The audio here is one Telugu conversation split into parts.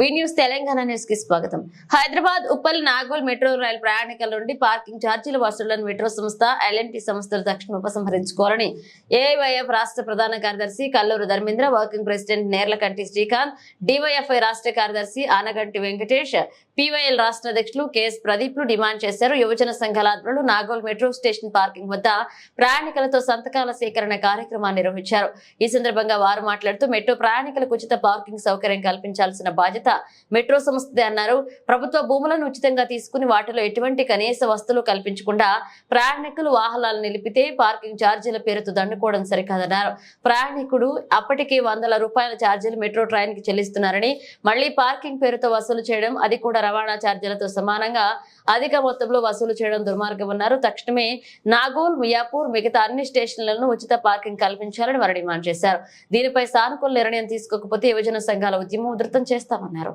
వి న్యూస్ తెలంగాణ న్యూస్కి స్వాగతం. హైదరాబాద్ ఉప్పల్ నాగోల్ మెట్రో రైల్ ప్రయాణికుల నుండి పార్కింగ్ ఛార్జీల వసూళ్ళను మెట్రో సంస్థ ఎల్ఎన్టీ సంస్థలు తక్షణం ఉపసంహరించుకోవాలని ఏఐవైఎఫ్ రాష్ట్ర ప్రధాన కార్యదర్శి Kalluru Dharmendra working president Nerlakanti Srikanth DYFI రాష్ట్ర కార్యదర్శి ఆనగంటి వెంకటేష్ పివైఎల్ రాష్ట్ర అధ్యక్షులు కెఎస్ ప్రదీప్లు డిమాండ్ చేశారు. యువజన సంఘాల ఆధ్వర్యంలో నాగోల్ మెట్రో స్టేషన్ పార్కింగ్ వద్ద ప్రయాణికులతో సంతకాల సేకరణ కార్యక్రమాన్ని నిర్వహించారు. ఈ సందర్భంగా వారు మాట్లాడుతూ మెట్రో ప్రయాణికులకు ఉచిత పార్కింగ్ సౌకర్యం కల్పించాల్సిన బాధ్యత మెట్రో సంస్థదే అన్నారు. ప్రభుత్వ భూములను ఉచితంగా తీసుకుని వాటిలో ఎటువంటి కనీస వస్తువులు కల్పించకుండా ప్రయాణికులు వాహనాలు నిలిపితే పార్కింగ్ ఛార్జీల పేరుతో దండుకోవడం సరికాదన్నారు. ప్రయాణికుడు అప్పటికే వందల రూపాయల ఛార్జీలు మెట్రో ట్రైన్కి చెల్లిస్తున్నారని మళ్ళీ పార్కింగ్ పేరుతో వసూలు చేయడం అది కూడా రవాణా ఛార్జీలతో సమానంగా అధిక మొత్తంలో వసూలు చేయడం దుర్మార్గమన్నారు తక్షణమే నాగోల్ మియాపూర్ మిగతా అన్ని స్టేషన్లను ఉచిత పార్కింగ్ కల్పించాలని వారు డిమాండ్ చేశారు. దీనిపై సానుకూల నిర్ణయం తీసుకోకపోతే యువజన సంఘాల ఉద్యమం ఉధృతం చేస్తామన్నారు.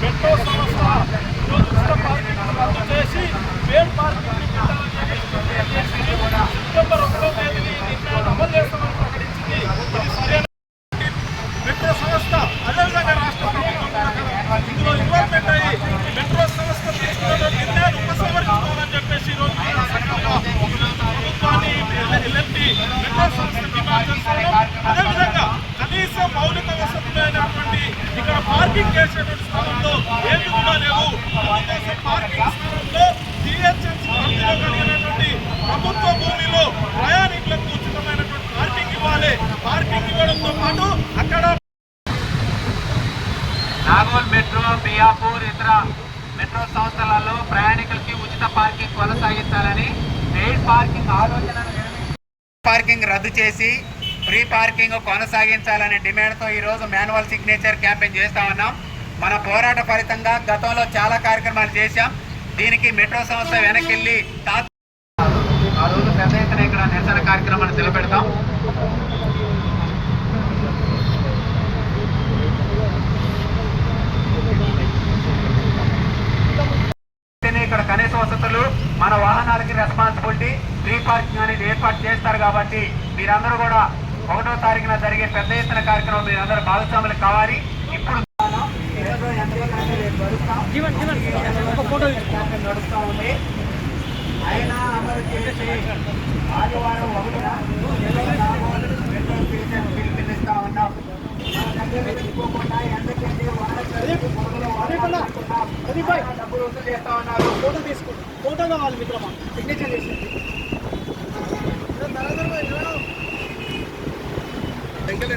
మెట్రో సంస్థ ఈరోజు ఉచిత పార్కింగ్ రద్దు చేసి పేడ్ పార్కింగ్ పెట్టాలని చెప్పి సెప్టెంబర్ ఒకటో తేదీని ఈ నిర్ణయాన్ని అమలు చేస్తామని ప్రకటించింది ఇది సరైన మెట్రో సంస్థ అదేవిధంగా రాష్ట్ర ప్రభుత్వం కూడా ఇందులో ఇన్వాల్వ్మెంట్ అయ్యి మెట్రో సంస్థ తీసుకున్న నిర్ణయాన్ని ఉపసంహరించుకోవాలని చెప్పేసి ఈరోజు మన సంఘంగా ప్రభుత్వాన్ని ఎల్ఎండి మెట్రో సంస్థ డిమాండ్ చేస్తున్నాం అదేవిధంగా కనీస మౌలిక వసతులైనటువంటి ఇక్కడ పార్కింగ్ చేసేటువంటి స్థలంలో ఏమి కూడా లేవు. అందుకోసం పార్కింగ్ స్థలంలో జిహెచ్ఎంసీ పరిధిలో కలిగినటువంటి ప్రభుత్వ భూమిలో ప్రయాణికులకు ఉచితమైనటువంటి పార్కింగ్ ఇవ్వాలి. పార్కింగ్ ఇవ్వడంతో పాటు అక్కడ నాగోల్ మెట్రో మియాపూర్ ఇతర మెట్రో సంస్థలలో ప్రయాణికులకి ఉచిత పార్కింగ్ కొనసాగించాలని పెయిడ్ పార్కింగ్ ఆలోచనను విరమించి పార్కింగ్ రద్దు చేసి ఫ్రీ పార్కింగ్ కొనసాగించాలనే డిమాండ్తో ఈరోజు మాన్యువల్ సిగ్నేచర్ క్యాంపెయిన్ చేస్తా ఉన్నాం. మన పోరాట ఫలితంగా గతంలో చాలా కార్యక్రమాలు చేశాం. దీనికి మెట్రో సంస్థ వెనక్కి వెళ్ళి ఆ రోజు పెద్ద ఎత్తున ఇక్కడ నిరసన కార్యక్రమాన్ని నిలబెడతాం. ఇక్కడ కనీస వసతులు మన వాహనాలకి రెస్పాన్సిబిలిటీ ఫ్రీ పార్కింగ్ అనేది ఏర్పాటు చేస్తారు కాబట్టి మీరందరూ కూడా ఒకటో తారీఖున జరిగే పెద్ద ఎత్తున కార్యక్రమం మీరందరూ భాగస్వాములు కావాలి. ఇప్పుడు నడుస్తూ ఉంది అయినా అమలు చేసి ఆదివారం ఒకటిన మెట్రో స్టేషన్ పిలుపునిస్తా ఉన్నాం. మన దగ్గర పెట్టుకోకుండా ఎందుకంటే వాళ్ళకి పొగలు వాళ్ళు డబ్బులు వసూలు చేస్తా ఉన్నారు ఫోటో తీసుకుంటాం ఫోటో కావాలి మిత్రమా? సిగ్నేచర్ చేసి ఫోటో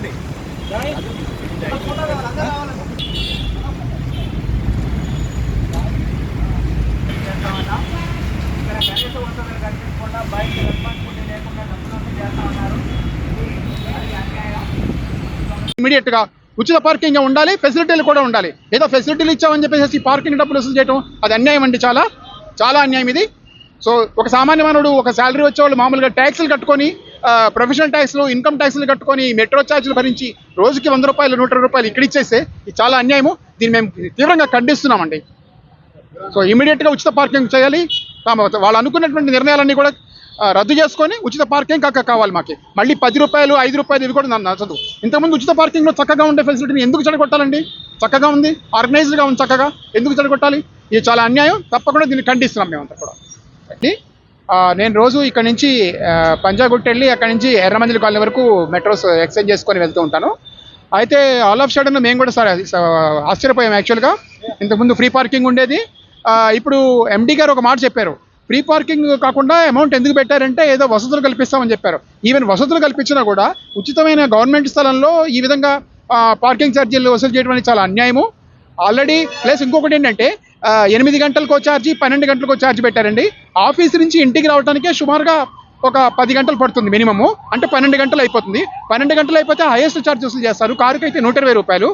ఇక్కడ కనీస వసతులు కల్పించకుండా బయట రెస్పాన్సిబిలిటీ లేకుండా డబ్బులు చేస్తా ఉన్నారు ఇమీడియట్గా ఉచిత పార్కింగ్ ఉండాలి ఫెసిలిటీలు కూడా ఉండాలి. ఏదో ఫెసిలిటీలు ఇచ్చామని చెప్పేసి పార్కింగ్ డబ్బులు వసూలు చేయడం అది అన్యాయం అండి చాలా. చాలా అన్యాయం ఇది. సో ఒక సామాన్య మానవుడు ఒక శాలరీ వచ్చేవాళ్ళు మామూలుగా ట్యాక్సులు కట్టుకొని ప్రొఫెషనల్ ట్యాక్స్లు ఇన్కమ్ ట్యాక్స్లు కట్టుకొని మెట్రో ఛార్జీలు భరించి రోజుకి వంద రూపాయలు నూట రూపాయలు ఇక్కడ ఇచ్చేస్తే ఇది చాలా అన్యాయము. దీన్ని మేము తీవ్రంగా ఖండిస్తున్నామండి. సో ఇమీడియట్గా ఉచిత పార్కింగ్ చేయాలి. వాళ్ళు అనుకున్నటువంటి నిర్ణయాలన్నీ కూడా రద్దు చేసుకొని ఉచిత పార్కింగ్ కాక కావాలి మాకు. మళ్ళీ పది రూపాయలు ఐదు రూపాయలు ఇవి కూడా నచ్చదు. ఇంతకుముందు ఉచిత పార్కింగ్లో చక్కగా ఉండే ఫెసిలిటీని ఎందుకు చెడగొట్టాలండి? చక్కగా ఉంది ఆర్గనైజ్డ్గా ఉంది చక్కగా. ఎందుకు చెడగొట్టాలి? ఇది చాలా అన్యాయం. తప్పకుండా దీన్ని ఖండిస్తున్నాం మేమంతా కూడా. నేను రోజు ఇక్కడ నుంచి ఆ, వెళ్ళి అక్కడ నుంచి ఎర్రమంజిలి కాలనీ వరకు మెట్రోస్ ఎక్స్చేంజ్ చేసుకొని వెళ్తూ ఉంటాను. అయితే ఆల్ ఆఫ్ సడన్ మేము కూడా సార్ ఆశ్చర్యపోయాం యాక్చువల్గా ఇంతకుముందు ఫ్రీ పార్కింగ్ ఉండేది. ఇప్పుడు ఎండి గారు ఒక మాట చెప్పారు. ఫ్రీ పార్కింగ్ కాకుండా అమౌంట్ ఎందుకు పెట్టారంటే ఏదో వసతులు కల్పిస్తామని చెప్పారు. ఈవెన్ వసతులు కల్పించినా కూడా ఉచితమైన గవర్నమెంట్ స్థలంలో ఈ విధంగా పార్కింగ్ ఛార్జీలు వసూలు చేయడం అనేది చాలా అన్యాయము. ఆల్రెడీ ప్లస్ ఇంకొకటి ఏంటంటే ఎనిమిది గంటలకు ఛార్జీ పన్నెండు గంటలకు ఛార్జ్ పెట్టారండి. ఆఫీస్ నుంచి ఇంటికి రావడానికే సుమారుగా ఒక పది గంటలు పడుతుంది మినిమము. అంటే పన్నెండు గంటలు అయిపోతుంది. పన్నెండు గంటలు అయిపోతే హైయెస్ట్ ఛార్జ్ వసూలు చేస్తారు. కారుకి అయితే నూట ఇరవై రూపాయలు.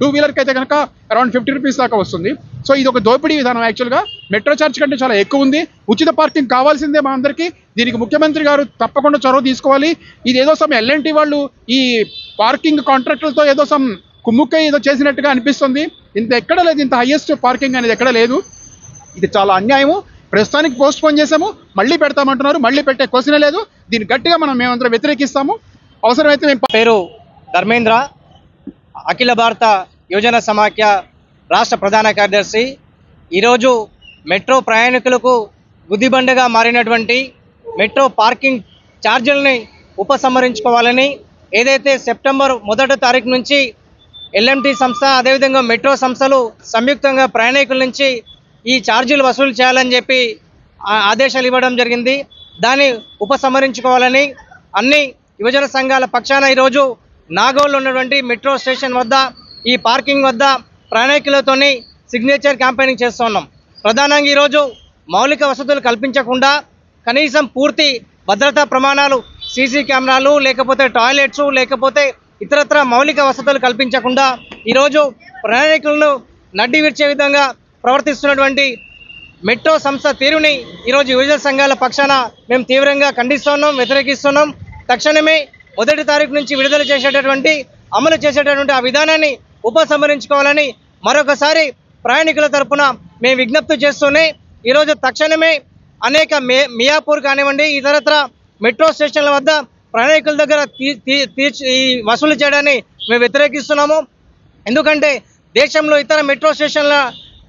టూ వీలర్కి అయితే కనుక అరౌండ్ ఫిఫ్టీ రూపీస్ దాకా వస్తుంది. సో ఇది ఒక దోపిడీ విధానం యాక్చువల్గా మెట్రో ఛార్జ్ కంటే చాలా ఎక్కువ ఉంది. ఉచిత పార్కింగ్ కావాల్సిందే మా అందరికీ. దీనికి ముఖ్యమంత్రి గారు తప్పకుండా చొరవ తీసుకోవాలి. ఇది ఏదో సమ్ ఎల్ఎన్టీ వాళ్ళు ఈ పార్కింగ్ కాంట్రాక్టులతో ఏదో సమ్ కుమ్ముక్కై ఏదో చేసినట్టుగా అనిపిస్తుంది. ఇంత ఎక్కడ లేదు ఇంత హైయెస్ట్ పార్కింగ్ అనేది ఎక్కడ లేదు. ఇది చాలా అన్యాయము. ప్రస్తుతానికి పోస్ట్ పోన్ చేసాము మళ్ళీ పెడతామంటున్నారు. మళ్ళీ పెట్టే క్వశ్చనే లేదు. దీన్ని గట్టిగా మనం మేమందరం వ్యతిరేకిస్తాము. అవసరమైతే మేము పేరు ధర్మేంద్ర. అఖిల భారత యువజన సమాఖ్య రాష్ట్ర ప్రధాన కార్యదర్శి. ఈరోజు మెట్రో ప్రయాణికులకు గుదిబండగా మారినటువంటి మెట్రో పార్కింగ్ ఛార్జీలని ఉపసంహరించుకోవాలని ఏదైతే సెప్టెంబర్ మొదటి తారీఖు నుంచి ఎల్ఎంటీ సంస్థ అదేవిధంగా మెట్రో సంస్థలు సంయుక్తంగా ప్రయాణికుల నుంచి ఈ ఛార్జీలు వసూలు చేయాలని చెప్పి ఆదేశాలు ఇవ్వడం జరిగింది. దాన్ని ఉపసంహరించుకోవాలని అన్ని యువజన సంఘాల పక్షాన ఈరోజు నాగోల్లో ఉన్నటువంటి మెట్రో స్టేషన్ వద్ద ఈ పార్కింగ్ వద్ద ప్రయాణికులతోని సిగ్నేచర్ క్యాంపెయినింగ్ చేస్తున్నాం ప్రధానంగా ఈరోజు మౌలిక వసతులు కల్పించకుండా కనీసం పూర్తి భద్రతా ప్రమాణాలు సీసీ కెమెరాలు లేకపోతే టాయిలెట్స్ లేకపోతే ఇతరత్ర మౌలిక వసతులు కల్పించకుండా ఈరోజు ప్రయాణికులను నడ్డి విడిచే విధంగా ప్రవర్తిస్తున్నటువంటి మెట్రో సంస్థ తీరుని ఈరోజు యువజన సంఘాల పక్షాన మేము తీవ్రంగా ఖండిస్తున్నాం వ్యతిరేకిస్తున్నాం. తక్షణమే మొదటి తారీఖు నుంచి విడుదల చేసేటటువంటి అమలు చేసేటటువంటి ఆ విధానాన్ని ఉపసంహరించుకోవాలని మరొకసారి ప్రయాణికుల తరపున మేము విజ్ఞప్తి చేస్తూనే ఈరోజు తక్షణమే అనేక మే మియాపూర్ కానివ్వండి ఇతరత్ర మెట్రో స్టేషన్ల వద్ద ప్రయాణికుల దగ్గర తీ తీ- తీర్చి ఈ వసూలు చేయడాన్ని మేము వ్యతిరేకిస్తున్నాము. ఎందుకంటే దేశంలో ఇతర మెట్రో స్టేషన్ల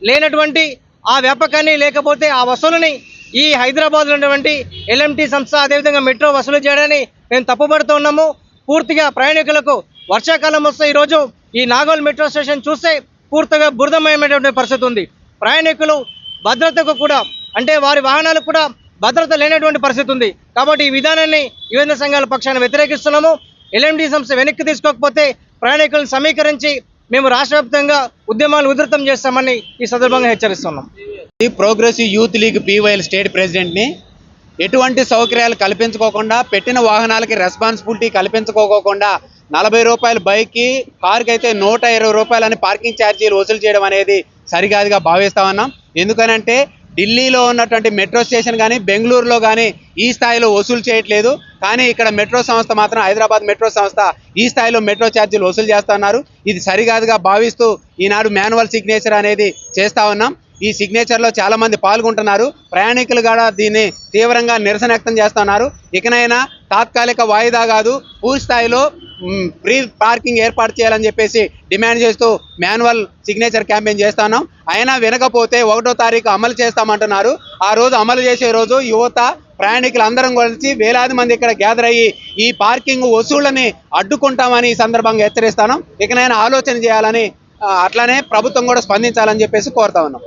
లేనటువంటి ఆ వ్యాపకాన్ని లేకపోతే ఆ వసూలుని ఈ హైదరాబాద్లో ఉన్నటువంటి ఎల్ఎంటీ సంస్థ అదేవిధంగా మెట్రో వసూలు చేయడాన్ని మేము తప్పుపడుతూ ఉన్నాము. పూర్తిగా ప్రయాణికులకు వర్షాకాలం వస్తే ఈరోజు ఈ నాగోల్ మెట్రో స్టేషన్ చూస్తే పూర్తిగా బురదమయమైనటువంటి పరిస్థితి ఉంది. ప్రయాణికులు భద్రతకు కూడా అంటే వారి వాహనాలకు కూడా భద్రత లేనటువంటి పరిస్థితి ఉంది. కాబట్టి ఈ విధానాన్ని యువజన సంఘాల పక్షాన వ్యతిరేకిస్తున్నాము. ఎల్ఎండి సంస్థ వెనక్కి తీసుకోకపోతే ప్రయాణికులను సమీకరించి మేము రాష్ట్ర వ్యాప్తంగా ఉద్యమాలు ఉధృతం చేస్తామని ఈ సందర్భంగా హెచ్చరిస్తున్నాం. ఈ progressive youth league PYL state ప్రెసిడెంట్ని ఎటువంటి సౌకర్యాలు కల్పించుకోకుండా పెట్టిన వాహనాలకి రెస్పాన్సిబిలిటీ కల్పించుకోకుండా నలభై రూపాయల బైక్కి కార్కి అయితే నూట ఇరవై రూపాయలని పార్కింగ్ ఛార్జీలు వసూలు చేయడం అనేది సరికాదుగా భావిస్తా ఉన్నాం. ఎందుకనంటే ఢిల్లీలో ఉన్నటువంటి మెట్రో స్టేషన్ కానీ బెంగళూరులో కానీ ఈ స్థాయిలో వసూలు చేయట్లేదు. కానీ ఇక్కడ మెట్రో సంస్థ మాత్రం హైదరాబాద్ మెట్రో సంస్థ ఈ స్థాయిలో మెట్రో ఛార్జీలు వసూలు చేస్తున్నారు ఇది సరికాదుగా భావిస్తూ ఈనాడు మాన్యువల్ సిగ్నేచర్ అనేది చేస్తా ఉన్నాం. ఈ సిగ్నేచర్లో చాలామంది పాల్గొంటున్నారు. ప్రయాణికులు కూడా దీన్ని తీవ్రంగా నిరసన వ్యక్తం చేస్తున్నారు ఇకనైనా తాత్కాలిక వాయిదా కాదు పూర్తి స్థాయిలో ఫ్రీ పార్కింగ్ ఏర్పాటు చేయాలని చెప్పేసి డిమాండ్ చేస్తూ మాన్యువల్ సిగ్నేచర్ క్యాంపెయిన్ చేస్తున్నాం. అయినా వినకపోతే ఒకటో తారీఖు అమలు చేస్తామంటున్నారు. ఆ రోజు అమలు చేసే రోజు యువత ప్రయాణికులు అందరం కలిసి వేలాది మంది ఇక్కడ గ్యాదర్ అయ్యి ఈ పార్కింగ్ వసూళ్ళని అడ్డుకుంటామని ఈ సందర్భంగా హెచ్చరిస్తాను ఇకనైనా ఆలోచన చేయాలని అట్లానే ప్రభుత్వం కూడా స్పందించాలని చెప్పేసి కోరుతా ఉన్నాం.